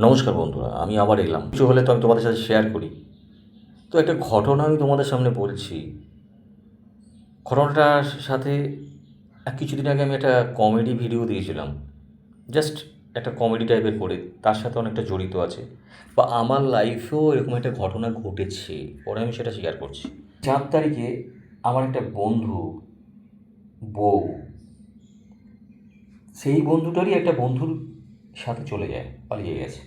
নমস্কার বন্ধুরা, আমি আবার এলাম। কিছু হলে তো আমি তোমাদের সাথে শেয়ার করি। তো একটা ঘটনা আমি তোমাদের সামনে বলছি। ঘটনাটার সাথে কিছুদিন আগে আমি একটা কমেডি ভিডিও দিয়েছিলাম। জাস্ট একটা কমেডি টাইপের করে, তার সাথে অনেকটা জড়িত আছে। বা আমার লাইফেও এরকম একটা ঘটনা ঘটেছে, পরে আমি সেটা শেয়ার করছি। চার তারিখে আমার একটা বন্ধু, বউ, সেই বন্ধুটারই একটা বন্ধুর সাথে চলে যায়, পালিয়ে গেছে।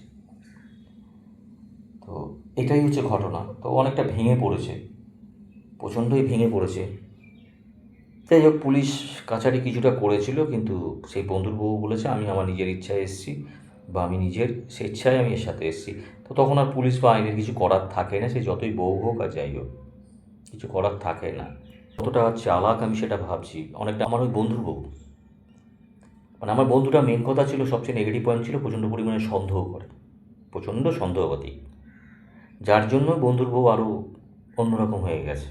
তো এটাই হচ্ছে ঘটনা। তো অনেকটা ভেঙে পড়েছে, প্রচণ্ডই ভেঙে পড়েছে। যাই হোক, পুলিশ কাছারি কিছুটা করেছিল, কিন্তু সেই বন্ধুর বউ বলেছে, আমি আমার নিজের ইচ্ছায় এসেছি বা আমি নিজের স্বেচ্ছায় আমি এর সাথে এসেছি। তো তখন আর পুলিশ বা আইনের কিছু করার থাকে না, সে যতই বউ হোক আর যাই হোক, কিছু করার থাকে না। কতটা চালাক আমি সেটা ভাবছি। অনেকটা আমার ওই বন্ধুর বউ। মানে আমার বন্ধুটা মেন কথা ছিল, সবচেয়ে নেগেটিভ পয়েন্ট ছিল প্রচণ্ড পরিমাণে সন্দেহ করে। প্রচণ্ড সন্দেহবাদী যার জন্য বন্ধুর বউ আরও অন্যরকম হয়ে গেছে।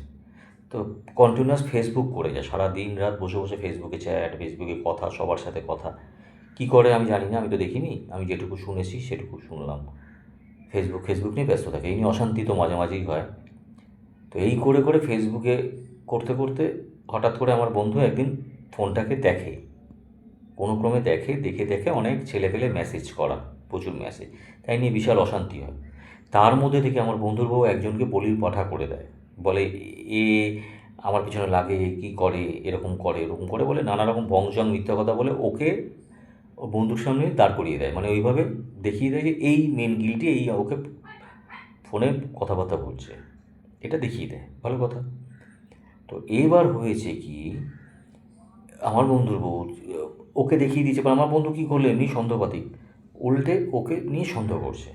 তো কন্টিনিউয়াস ফেসবুক করে যায়, সারা দিন রাত বসে বসে ফেসবুকে চ্যাট ফেসবুকে কথা, সবার সাথে কথা। কি করে আমি জানি না, আমি তো দেখিনি, আমি যেটুকু শুনেছি সেটুকু শুনলাম। ফেসবুক ফেসবুক নিয়ে ব্যস্ত থাকে, এই নিয়ে অশান্তি তো মাঝে মাঝেই হয়। তো এই করে করে ফেসবুকে করতে করতে হঠাৎ করে আমার বন্ধু একদিন ফোনটাকে দেখে। কোনো ক্রমে দেখে দেখে দেখে অনেক ছেলে পেলে মেসেজ করা, প্রচুর মেসেজ তাই নিয়ে বিশাল অশান্তি হয়। তার মধ্যে থেকে আমার বন্ধুর বউ একজনকে বলির পাঠা করে দেয়। বলে, এ, আমার পিছনে লাগে, কি করে? এরকম করে এরকম করে। বলে নানা রকম বংশং মিথ্যা কথা বলে ওকে বন্ধুর সামনে দাঁড় করিয়ে দেয়। মানে ওইভাবে দেখিয়ে দেয় যে এই মেন গিলটি এই ওকে ফোনে কথাবার্তা বলছে। এটা দেখিয়ে দেয়। ভালো কথা। তো এবার হয়েছে কি, আমার বন্ধুর বউ ওকে দেখিয়ে দিয়েছে বা আমার বন্ধু কী করল? এমনি সন্দেহপাতি উল্টে ওকে নিয়ে সন্দেহ করছে।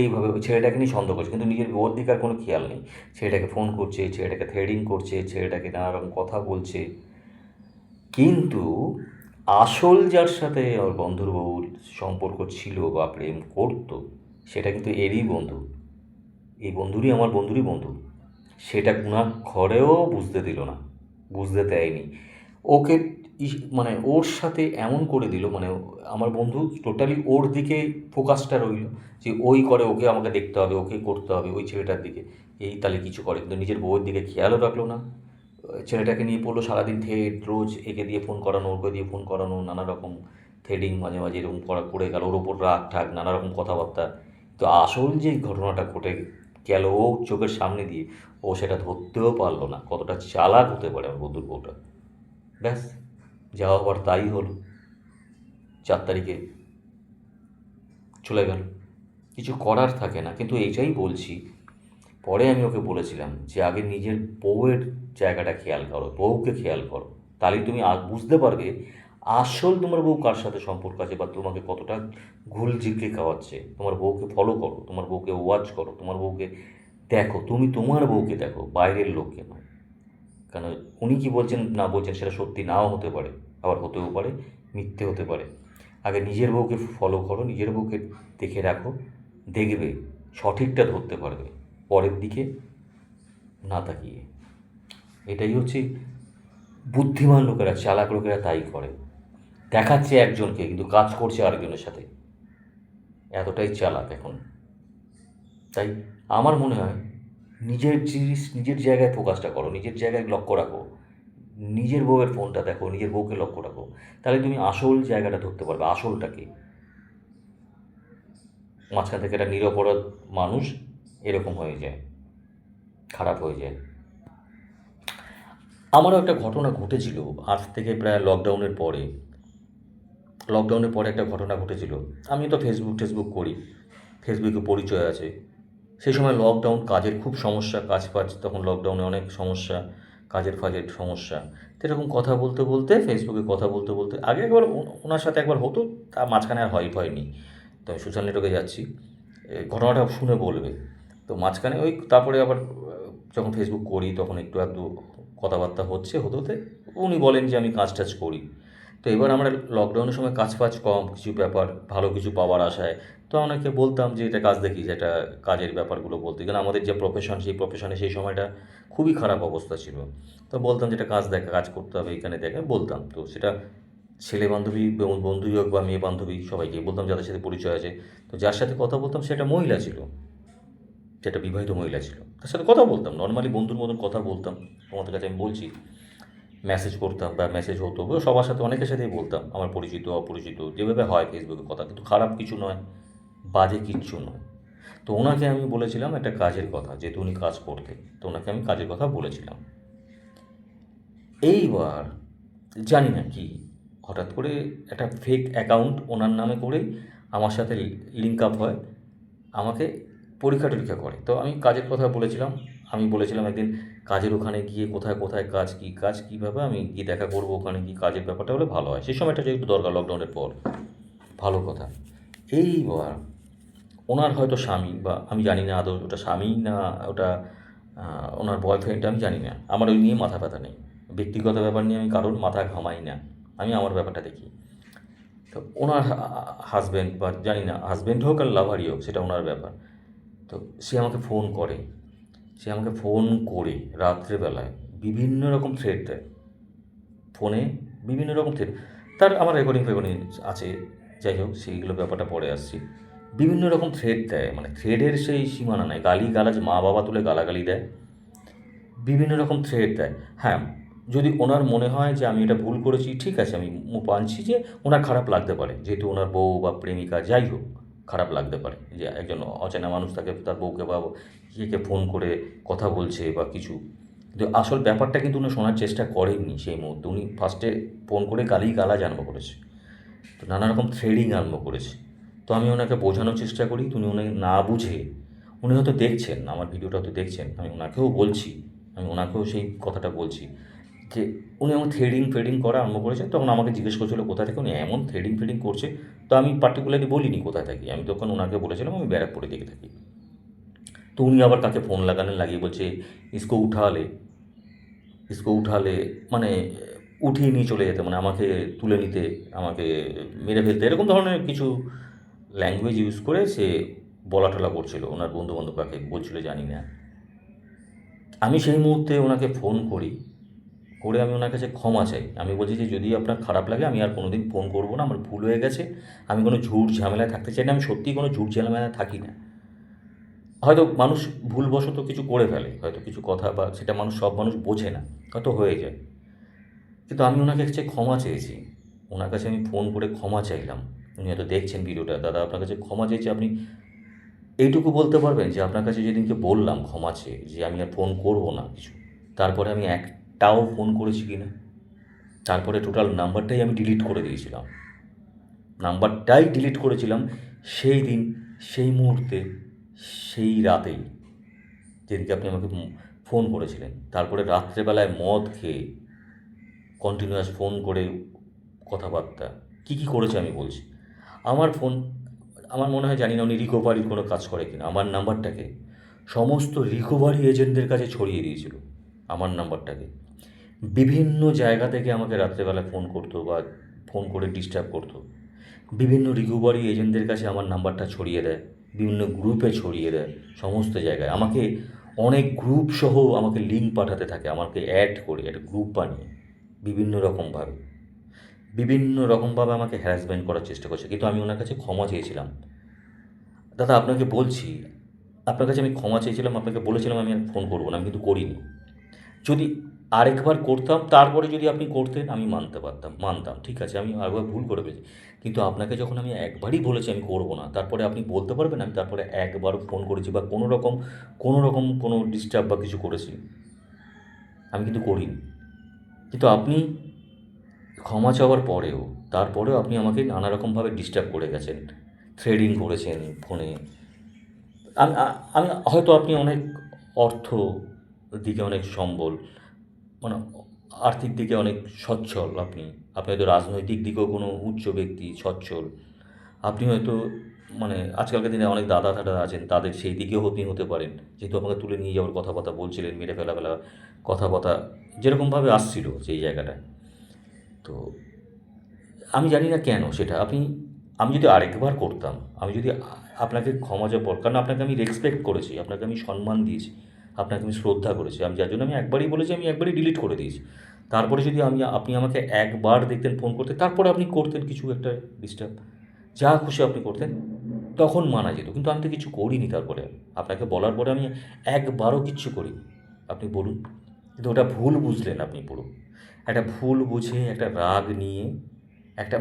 এইভাবে ওই ছেলেটাকে নিয়ে সন্দেহ করছে, কিন্তু নিজের বউর দিকে আর কোনো খেয়াল নেই। ছেলেটাকে ফোন করছে, ছেলেটাকে থ্রেডিং করছে, ছেলেটাকে নানা রকম কথা বলছে। কিন্তু আসল যার সাথে আমার বন্ধুর সম্পর্ক ছিল বা প্রেম করতো, সেটা কিন্তু এরই বন্ধু। এই বন্ধুরই আমার বন্ধুরই বন্ধু। সেটা গুণা ঘরেও বুঝতে দিল না, বুঝতে দেয়নি। ওকে মানে ওর সাথে এমন করে দিল মানে আমার বন্ধু টোটালি ওর দিকে ফোকাসটা রইল যে ওই করে, ওকে আমাকে দেখতে হবে, ওকে করতে হবে ওই ছেলেটার দিকে। এই তাহলে কিছু করে, কিন্তু নিজের বউয়ের দিকে খেয়ালও রাখল না। ছেলেটাকে নিয়ে পড়ল সারাদিন থেট, রোজ একে দিয়ে ফোন করানো, ওকে দিয়ে ফোন করানো, নানা রকম থ্রেডিং মাঝে মাঝে এরকম করা, করে গেল, ওর ওপর রাগ ঠাক নানা রকম কথাবার্তা। তো আসল যে ঘটনাটা ঘটে গেল ও চোখের সামনে দিয়ে, ও সেটা ধরতেও পারল না, কতটা চালাক হতে পারে আমার বন্ধুর বউটা। ব্যাস। যা হবার তাই হলো। চার তারিখে চলে গেল। কিছু করার থাকে না, কিন্তু এইটাই বলছি। পরে আমি ওকে বলেছিলাম যে, আগে নিজের বউয়ের জায়গাটা খেয়াল করো, বউকে খেয়াল করো। তাহলেই তুমি বুঝতে পারবে আসল তোমার বউ কার সাথে সম্পর্ক আছে বা তোমাকে কতটা ঘুল ঝিকে খাওয়াচ্ছে। তোমার বউকে ফলো করো, তোমার বউকে ওয়াচ করো, তোমার বউকে দেখো, তুমি তোমার বউকে দেখো, বাইরের লোককে নয়। কেন উনি কি বলছেন না বলছেন সেটা সত্যি নাও হতে পারে, আবার হতেও পারে, মিথ্যে হতে পারে। আগে নিজের বউকে ফলো করো, নিজের বউকে দেখে রাখো, দেখবে, সঠিকটা ধরতে পারবে, পরের দিকে না তাকিয়ে। এটাই হচ্ছে বুদ্ধিমান লোকেরা, চালাক লোকেরা তাই করে। দেখাচ্ছে একজনকে, কিন্তু কাজ করছে আরেকজনের সাথে। এতটাই চালাক এখন। তাই আমার মনে হয় নিজের জিনিস নিজের জায়গায় ফোকাসটা করো, নিজের জায়গায় লক্ষ্য রাখো। নিজের বউয়ের ফোনটা দেখো, নিজের বউকে লক্ষ্য রাখো। তাহলে তুমি আসল জায়গাটা ধরতে পারবে, আসলটাকে। মাঝখান থেকে একটা নিরপরাধ মানুষ এরকম হয়ে যায়, খারাপ হয়ে যায়। আমারও একটা ঘটনা ঘটেছিল আজ থেকে প্রায় লকডাউনের পরে। লকডাউনের পরে একটা ঘটনা ঘটেছিল। আমি তো ফেসবুক টেসবুক করি ফেসবুকে পরিচয় আছে। সেই সময় লকডাউন কাজের খুব সমস্যা, কাজ ফাজ, তখন লকডাউনে অনেক সমস্যা, কাজের ফাজের সমস্যা। তো এরকম কথা বলতে বলতে ফেসবুকে কথা বলতে বলতে, আগে একবার ওনার সাথে একবার হতো তার মাঝখানে আর হয়, হয়নি। তো আমি সোশ্যাল নেটওয়ার্কে যাচ্ছি ঘটনাটা শুনে বলবে। তো মাঝখানে ওই তারপরে আবার, যখন ফেসবুক করি, তখন একটু একটু কথাবার্তা হচ্ছে, হতে হতে, উনি বলেন যে আমি কাজ টাজ করি। তো এবার আমরা লকডাউনের সময় কাজ ফাজ কম, কিছু ব্যাপার, ভালো কিছু পাওয়ার আশায়। তো অনেকে বলতাম যে, এটা কাজ দেখি এটা কাজের ব্যাপারগুলো বলতে। কারণ আমাদের যে প্রফেশন সেই প্রফেশনে সেই সময়টা খুবই খারাপ অবস্থা ছিল। তো বলতাম যেটা কাজ দেখা, কাজ করতে হবে, এখানে দেখে। বলতাম। তো সেটা ছেলে বান্ধবী বন্ধুই হোক বা মেয়ে বান্ধবী সবাইকে বলতাম, যাদের সাথে পরিচয় আছে। তো যার সাথে কথা বলতাম সেটা মহিলা ছিল। সেটা বিবাহিত মহিলা ছিল। তার সাথে কথা বলতাম। নর্মালি বন্ধুর মতন কথা বলতাম। তোমাদের কাছে আমি বলছি মেসেজ করতাম বা মেসেজ হতো সবার সাথে অনেকের সাথেই বলতাম। আমার পরিচিত, অপরিচিত, যেভাবে হয় ফেসবুকে কথা, কিন্তু খারাপ কিছু নয়, বাজে কিচ্ছু নয়। তো ওনাকে আমি বলেছিলাম একটা কাজের কথা, যেহেতু উনি কাজ করতে তো ওনাকে আমি কাজের কথা বলেছিলাম। এইবার জানি না কি, হঠাৎ করে একটা ফেক অ্যাকাউন্ট ওনার নামে করেই আমার সাথে লিঙ্ক আপ হয়, আমাকে পরীক্ষা টরীক্ষা করে। তো আমি কাজের কথা বলেছিলাম, আমি বলেছিলাম একদিন কাজের ওখানে গিয়ে কোথায় কোথায় কাজ, কী কাজ কীভাবে আমি গিয়ে দেখা করব ওখানে কি কাজের ব্যাপারটা হলে ভালো হয়। সেই সময়টা যেহেতু দরকার লকডাউনের পর। ভালো কথা। এইবার ওনার হয়তো স্বামী বা আমি জানি না আদৌ ওটা স্বামী না ওটা ওনার বয়ফ্রেন্ড আমি জানি না। আমার ওই নিয়ে মাথা ব্যথা নেই। ব্যক্তিগত ব্যাপার নিয়ে আমি কারোর মাথা ঘামাই না। আমি আমার ব্যাপারটা দেখি। তো ওনার হাজব্যান্ড বা জানি না হাজব্যান্ড হোক আর লাভারই হোক, সেটা ওনার ব্যাপার। তো সে আমাকে ফোন করে। সে আমাকে ফোন করে রাত্রেবেলায়, বিভিন্ন রকম থ্রেড দেয়। ফোনে বিভিন্ন রকম থ্রেড তার আমার রেকর্ডিং ফেকর্ডিং আছে, যাই হোক, সেইগুলো ব্যাপারটা পরে আসছি। বিভিন্ন রকম থ্রেড দেয় মানে থ্রেডের সেই সীমানা নাই। গালি গালাজ মা বাবা তুলে গালাগালি দেয়। বিভিন্ন রকম থ্রেড দেয়। হ্যাঁ যদি ওনার মনে হয় যে আমি এটা ভুল করেছি, ঠিক আছে, আমি মানছি যে ওনার খারাপ লাগতে পারে। যেহেতু ওনার বউ বা প্রেমিকা, যাই হোক। খারাপ লাগতে পারে যে একজন অচেনা মানুষ তাকে, তার বউকে বা ইয়েকে ফোন করে কথা বলছে বা কিছু। কিন্তু আসল ব্যাপারটা কিন্তু উনি শোনার চেষ্টা করেননি সেই মুহূর্তে। উনি ফার্স্টে ফোন করে গালি গালাজ আরম্ভ করেছে। তো নানা রকম থ্রেডিং আরম্ভ করেছে। তো আমি ওনাকে বোঝানোর চেষ্টা করি তুমি ওনাকে না বুঝে, উনি হয়তো দেখছেন, আমার ভিডিওটা হয়তো দেখছেন, আমি ওনাকেও বলছি, আমি ওনাকেও সেই কথাটা বলছি। যে উনি আমার থ্রেডিং ফ্রেডিং করা আরম্ভ করেছেন তখন আমাকে জিজ্ঞেস করছিল, কোথা থেকে? উনি, এমন থ্রেডিং ফ্রেডিং করছে। তো আমি পার্টিকুলারলি বলিনি কোথায় থাকি। আমি তখন ওনাকে বলেছিলাম, আমি ব্যারাকপুরে দেখে থাকি। তো উনি আবার তাকে ফোন লাগানো লাগিয়ে বলছে, ইসকো উঠালে ইসকো উঠালে মানে উঠিয়ে নিয়ে চলে যেতে মানে আমাকে তুলে নিতে, আমাকে মেরে ফেলতে। এরকম ধরনের কিছু ল্যাঙ্গুয়েজ ইউজ করে সে বলা টলা করছিল। ওনার বন্ধু বান্ধব কাকে বলছিল, জানি না। আমি সেই মুহূর্তে ওনাকে ফোন করি করে আমি ওনার কাছে ক্ষমা চাই। আমি বলছি যে যদি আপনার খারাপ লাগে, আমি আর কোনোদিন ফোন করব না, আমার ভুল হয়ে গেছে, আমি কোনো ঝুট ঝামেলায় থাকতে চাই না, আমি সত্যিই কোনো ঝুট ঝামেলায় থাকি না। হয়তো মানুষ ভুলবশত কিছু করে ফেলে, হয়তো কিছু কথা বা সেটা মানুষ, সব মানুষ বোঝে না, হয়তো হয়ে যায়। কিন্তু আমি ওনাকে কাছে ক্ষমা চেয়েছি। ওনার কাছে আমি ফোন করে ক্ষমা চাইলাম। উনি হয়তো দেখছেন ভিডিওটা, দাদা আপনার কাছে ক্ষমা চেয়েছি, আপনি এইটুকু বলতে পারবেন যে আপনার কাছে যেদিনকে বললাম ক্ষমা চেয়ে, যে আমি আর ফোন করব না কিছু। তারপরে আমি একটাও ফোন করেছি কি না তারপরে টোটাল নাম্বারটাই আমি ডিলিট করে দিয়েছিলাম। নাম্বারটাই ডিলিট করেছিলাম সেই দিন, সেই মুহূর্তে, সেই রাতেই যেদিনকে আপনি আমাকে ফোন করেছিলেন। তারপরে রাত্রেবেলায় মদ খেয়ে কন্টিনিউয়াস ফোন করে কথাবার্তা, কী কী করেছে আমি বলছি। আমার ফোন, আমার মনে হয় জানি না উনি রিকভারির কোনো কাজ করে কিনা। আমার নাম্বারটাকে সমস্ত রিকভারি এজেন্টদের কাছে ছড়িয়ে দিয়েছিল। আমার নাম্বারটাকে। বিভিন্ন জায়গা থেকে আমাকে রাত্রেবেলা ফোন করতো বা ফোন করে ডিস্টার্ব করতো। বিভিন্ন রিকভারি এজেন্টদের কাছে আমার নাম্বারটা ছড়িয়ে দেয়, বিভিন্ন গ্রুপে ছড়িয়ে দেয়, সমস্ত জায়গায়। আমাকে অনেক গ্রুপ সহ আমাকে লিঙ্ক পাঠাতে থাকে, আমাকে অ্যাড করে, একটা গ্রুপ বানিয়ে, বিভিন্ন রকমভাবে। বিভিন্ন রকমভাবে আমাকে হ্যারাসমেন্ট করার চেষ্টা করছে, কিন্তু আমি ওনার কাছে ক্ষমা চেয়েছিলাম। দাদা, আপনাকে বলছি, আপনার কাছে আমি ক্ষমা চেয়েছিলাম, আপনাকে বলেছিলাম আমি আর ফোন করব না, আমি কিন্তু করিনি। যদি আরেকবার করতাম, তারপরে যদি আপনি করতেন, আমি মানতে পারতাম, মানতাম, ঠিক আছে? আমি আরেকবার ভুল করে ফেলেছি। কিন্তু আপনাকে যখন আমি একবারই বলেছি আমি করব না, তারপরে আপনি বলতে পারবেন, আমি তারপরে একবারও ফোন করেছি বা কোনো রকম কোনো রকম কোনো ডিস্টার্ব বা কিছু করেছি। আমি কিন্তু করিনি। কিন্তু আপনি ক্ষমা চাওয়ার পরেও, তারপরেও আপনি আমাকে নানা রকমভাবে ডিস্টার্ব করে গেছেন থ্রেডিং করেছেন ফোনে। আমি হয়তো আপনি অনেক অর্থ দিকে অনেক সম্বল মানে আর্থিক দিকে অনেক সচ্ছল আপনি। আপনি হয়তো রাজনৈতিক দিকেও কোনো উচ্চ ব্যক্তি সচ্ছল। আপনি হয়তো মানে আজকালকার দিনে অনেক দাদা দাদা আছেন, তাদের সেই দিকেও আপনি হতে পারেন। যেহেতু আমাকে তুলে নিয়ে যাওয়ার কথাবার্তা বলছিলেন, মেরে ফেলা ফেলা কথাবার্তা, যেরকমভাবে আসছিল সেই জায়গাটায় তো আমি জানি না কেন সেটা। আপনি, আমি যদি আরেকবার করতাম, আমি যদি আপনাকে ক্ষমা চাওয়ার কারণ আপনাকে আমি রেসপেক্ট করেছি, আপনাকে আমি সম্মান দিয়েছি। আপনাকে আমি শ্রদ্ধা করেছি। আমি যার জন্য আমি একবারই বলেছি, আমি একবারই ডিলিট করে দিয়েছি। তারপরে যদি আমি, আপনি আমাকে একবার দেখতেন ফোন করতে, তারপরে আপনি করতেন কিছু একটা ডিস্টার্ব যা খুশি আপনি করতেন, তখন মানা যেত। কিন্তু আমি তো কিছু করিনি তারপরে। আপনাকে বলার পরে আমি একবারও কিচ্ছু করিনি। আপনি বলুন, কিন্তু ওটা ভুল বুঝলেন আপনি পুরো। একটা ভুল বুঝে, একটা রাগ নিয়ে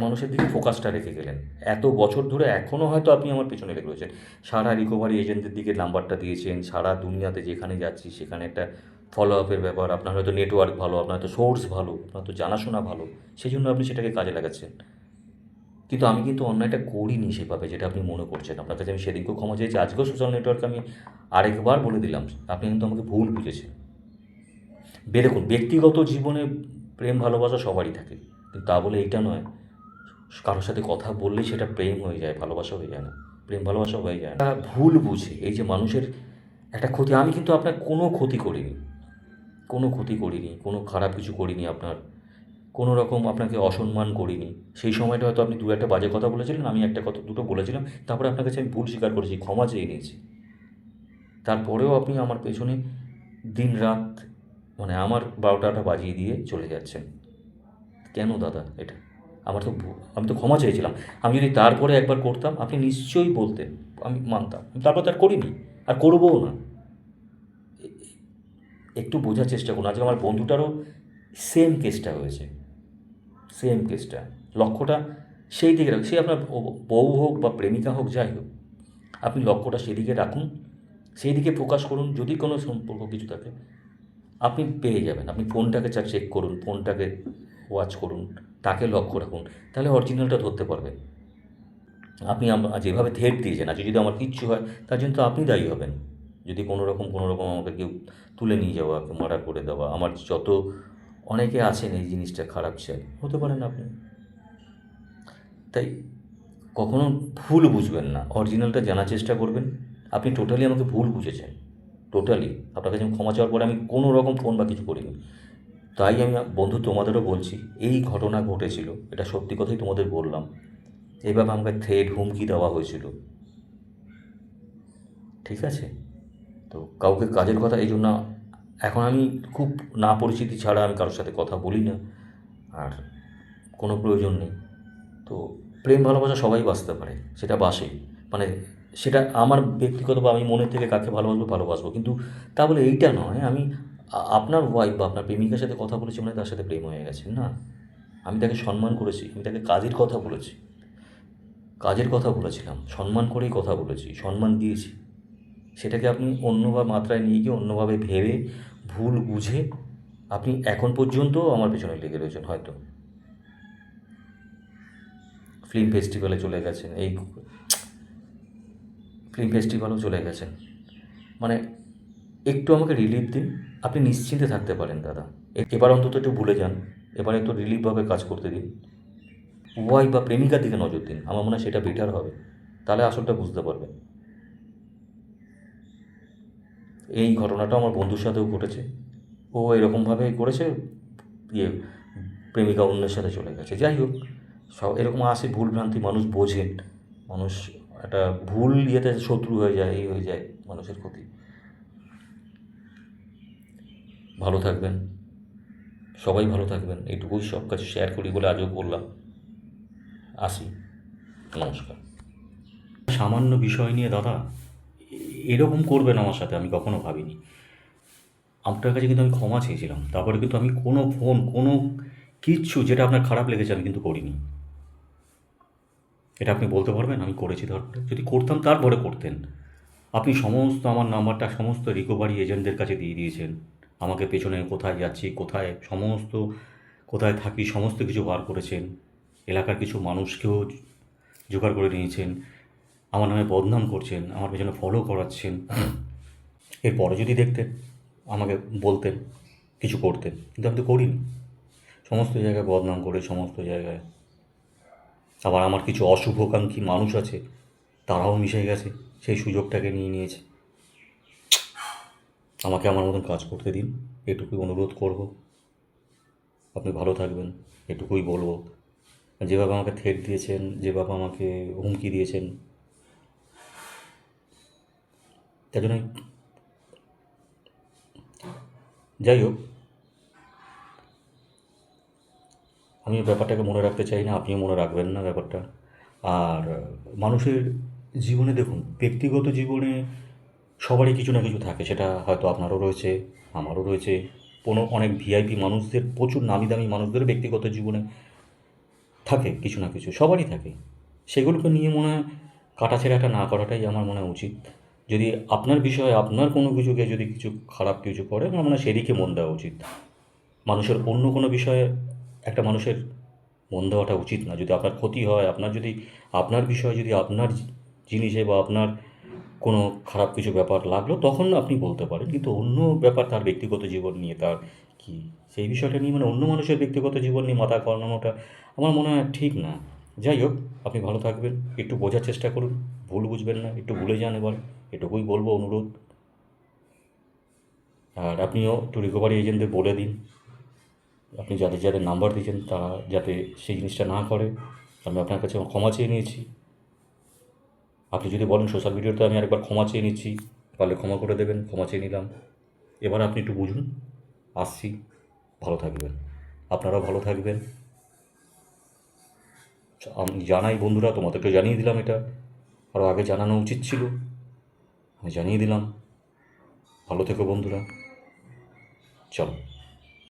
মানুষের দিকে ফোকাসটা রেখে গেলেন। এত বছর ধরে এখনও হয়তো আপনি আমার পেছনে লেগে রয়েছেন। সারা রিকভারি এজেন্টদের দিকে নাম্বারটা দিয়েছেন, সারা দুনিয়াতে যেখানে যাচ্ছি সেখানে একটা ফলো আপের ব্যাপার, আপনার হয়তো নেটওয়ার্ক ভালো, আপনার হয়তো সোর্স ভালো, আপনার তো জানাশোনা ভালো সেই জন্য আপনি সেটাকে কাজে লাগাচ্ছেন। কিন্তু আমি কিন্তু অন্যায়টা করিনি সেভাবে যেটা আপনি মনে করছেন। আপনার কাছে আমি সেদিনকেও ক্ষমা চেয়েছি, আজকেও সোশ্যাল নেটওয়ার্ক আমি আরেকবার বলে দিলাম, আপনি কিন্তু আমাকে ভুল বুঝেছেন। দেখুন, ব্যক্তিগত জীবনে প্রেম ভালোবাসা সবারই থাকে, কিন্তু তা বলে এইটা নয় কারোর সাথে কথা বললেই সেটা প্রেম হয়ে যায়, ভালোবাসা হয়ে যায় না। প্রেম, ভালোবাসা হয়ে যায় না। ভুল বুঝে। এই যে মানুষের একটা ক্ষতি, আমি কিন্তু আপনার কোনো ক্ষতি করিনি। কোনো ক্ষতি করিনি, কোনো খারাপ কিছু করিনি আপনার। কোনো রকম আপনাকে অসম্মান করিনি। সেই সময়টা হয়তো আপনি দু একটা বাজে কথা বলেছিলেন, আমি একটা কথা, দুটো বলেছিলাম, তারপরে আপনার কাছে আমি ভুল স্বীকার করেছি, ক্ষমা চেয়ে নিয়েছি। তারপরেও আপনি আমার পেছনে দিন রাত মানে আমার বারোটাটা বাজিয়ে দিয়ে চলে যাচ্ছেন। কেন দাদা এটা? আমার তো আমি তো ক্ষমা চেয়েছিলাম। আমি যদি তারপরে একবার করতাম, আপনি নিশ্চয়ই বলতেন, আমি মানতাম। তারপর তার করিনি, আর করবও না। একটু বোঝার চেষ্টা করুন, আজকে আমার বন্ধুটারও সেম কেসটা হয়েছে। সেম কেসটা লক্ষ্যটা সেই দিকে রাখুন, সে আপনার বউ হোক বা প্রেমিকা হোক, যাই হোক, আপনি লক্ষ্যটা সেদিকে রাখুন। সেই দিকে ফোকাস করুন, যদি কোনো সম্পর্ক কিছু থাকে, আপনি পেয়ে যাবেন। আপনি ফোনটাকে চেক করুন ফোনটাকে ওয়াচ করুন, তাকে লক্ষ্য রাখুন, তাহলে অরিজিনালটা ধরতে পারবেন আপনি যেভাবে থেট দিয়েছেন আজকে যদি আমার কিচ্ছু হয়, তার জন্য তো আপনি দায়ী হবেন। যদি কোনো রকম কোনো রকম আমাকে কেউ তুলে নিয়ে যাওয়া মার্ডার করে দেওয়া, আমার যত অনেকে আছেন এই জিনিসটা খারাপ চাই হতে পারেন আপনি। তাই কখনো ভুল বুঝবেন না অরিজিনালটা জানার চেষ্টা করবেন। আপনি টোটালি আমাকে ভুল বুঝেছেন। টোটালি আপনার কাছে ক্ষমা চাওয়ার পরে আমি কোনো রকম ফোন বা কিছু করিনি। তাই আমি বন্ধু তোমাদেরও বলছি, এই ঘটনা ঘটেছিল, এটা সত্যি কথাই তোমাদের বললাম। এইভাবে আমাকে থ্রেড হুমকি দেওয়া হয়েছিল। ঠিক আছে? তো কাউকে কাজের কথা এই জন্য এখন আমি খুব না পরিচিতি ছাড়া আমি কারোর সাথে কথা বলি না, আর কোনো প্রয়োজন নেই। তো প্রেম, ভালোবাসা সবাই বাঁচতে পারে, সেটা বাসে মানে সেটা আমার ব্যক্তিগত বা আমি মনের থেকে কাকে ভালোবাসবো ভালোবাসবো। কিন্তু তা বলে এইটা নয়, আমি আপনার ওয়াইফ বা আপনার প্রেমিকার সাথে কথা বলেছি মানে তার সাথে প্রেম হয়ে গেছে, না? আমি তাকে সম্মান করেছি, আমি তাকে কাজের কথা বলেছি। কাজের কথা বলেছিলাম, সম্মান করেই কথা বলেছি, সম্মান দিয়েছি। সেটাকে আপনি অন্যভাবে মাত্রায় নিয়ে গিয়ে অন্যভাবে ভেবে, ভুল বুঝে আপনি এখন পর্যন্ত আমার পেছনে লেগে রয়েছেন হয়তো। ফিল্ম ফেস্টিভ্যালে চলে গেছেন, এই ফিল্ম ফেস্টিভ্যালেও চলে গেছেন। মানে একটু আমাকে রিলিফ দিন। আপনি নিশ্চিন্তে থাকতে পারেন, দাদা। এবার অন্তত একটু ভুলে যান। এবার একটু রিলিফভাবে কাজ করতে দিন। ওয়াই বা প্রেমিকার দিকে নজর দিন। আমার মনে হয় সেটা বেটার হবে। তাহলে আসলটা বুঝতে পারবেন। এই ঘটনাটা আমার বন্ধুর সাথেও ঘটেছে। ও এরকমভাবে করেছে ইয়ে প্রেমিকা অন্যের সাথে চলে গেছে। যাই হোক, সব এরকম আসে ভুল ভ্রান্তি মানুষ বোঝেন। মানুষ একটা ভুল ইয়েতে শত্রু হয়ে যায়, এই হয়ে যায় মানুষের ক্ষতি। ভালো থাকবেন। সবাই ভালো থাকবেন। এইটুকুই সব কাছে শেয়ার করি বলে আজও বললাম। আসি। নমস্কার। সামান্য বিষয় নিয়ে দাদা, এরকম করবেন আমার সাথে, আমি কখনো ভাবিনি। আপনার কাছে কিন্তু আমি ক্ষমা চেয়েছিলাম। তারপরে কিন্তু আমি কোনো ফোন কোনো কিচ্ছু যেটা আপনার খারাপ লেগেছে আমি কিন্তু করিনি। এটা আপনি বলতে পারবেন? আমি করেছি তারপরে যদি করতাম তারপরে করতেন। আপনি সমস্ত আমার নাম্বারটা সমস্ত রিকভারি এজেন্টদের কাছে দিয়ে দিয়েছেন। আমাকে পেছনে কোথায় যাচ্ছি, কোথায় সমস্ত, কোথায় থাকি, সমস্ত কিছু বার করেছেন। এলাকার কিছু মানুষকেও জোগাড় করে নিয়েছেন। আমার নামে বদনাম করছেন, আমার পেছনে ফলো করাচ্ছেন। এরপরে যদি দেখতেন, আমাকে বলতেন, কিছু করতেন। কিন্তু আমি তো করিনি। সমস্ত জায়গায় বদনাম করে, সমস্ত জায়গায়। আবার আমার কিছু অশুভকাঙ্ক্ষী মানুষ আছে, তারাও মিশে গেছে, সেই সুযোগটাকে নিয়ে নিয়েছে। আমাকে আমার মতন কাজ করতে দিন। এটুকুই অনুরোধ করব। আপনি ভালো থাকবেন, এটুকুই বলব। যেভাবে আমাকে থ্রেট দিয়েছেন যেভাবে আমাকে হুমকি দিয়েছেন, তার জন্য যাই হোক, আমি ব্যাপারটাকে মনে রাখতে চাই না, আপনিও মনে রাখবেন না ব্যাপারটা। আর মানুষের জীবনে দেখুন, ব্যক্তিগত জীবনে সবারই কিছু না কিছু থাকে, সেটা হয়তো আপনারও রয়েছে, আমারও রয়েছে। কোনো অনেক ভিআইপি মানুষদের, প্রচুর নামি দামি মানুষদের ব্যক্তিগত জীবনে থাকে, কিছু না কিছু, সবারই থাকে। সেগুলোকে নিয়ে মনে হয় কাটাছেড়াটা না করাটাই আমার মনে উচিত। যদি আপনার বিষয়ে আপনার কোনো কিছুকে যদি কিছু খারাপ কিছু করে আমার মনে হয় সেদিকে মন দেওয়া উচিত। মানুষের অন্য কোনো বিষয়ে একটা মানুষের মন দেওয়াটা উচিত না। যদি আপনার ক্ষতি হয়, আপনার যদি, আপনার বিষয়ে যদি আপনার জিনিসে বা আপনার কোনো খারাপ কিছু ব্যাপার লাগল, তখন আপনি বলতে পারেন। কিন্তু অন্য ব্যাপার তার ব্যক্তিগত জীবন নিয়ে তার কি? সেই বিষয়টা নিয়ে মানে অন্য মানুষের ব্যক্তিগত জীবন নিয়ে মাথা করানোটা আমার মনে হয় ঠিক না। যাই হোক, আপনি ভালো থাকবেন, একটু বোঝার চেষ্টা করুন, ভুল বুঝবেন না, একটু ভুলে যান এবার, এটুকুই বলব অনুরোধ। আর আপনিও একটু রিকভারি এজেন্টদের বলে দিন, আপনি যাদের যাদের নাম্বার দিয়েছেন তারা যাতে সেই জিনিসটা না করে, আমি আপনার কাছে ক্ষমা চেয়ে নিয়েছি। আপনি যদি বলেন সোশ্যাল মিডিয়াতে আমি আরেকবার ক্ষমা চেয়ে নিচ্ছি পারলে ক্ষমা করে দেবেন, ক্ষমা চেয়ে নিলাম। এবার আপনি একটু বুঝুন, আসছি, ভালো থাকবেন। আপনারাও ভালো থাকবেন। আমি জানাই বন্ধুরা তোমাদেরকে জানিয়ে দিলাম এটা। আরও আগে জানানো উচিত ছিল। আমি জানিয়ে দিলাম। ভালো থেকো বন্ধুরা। চলো।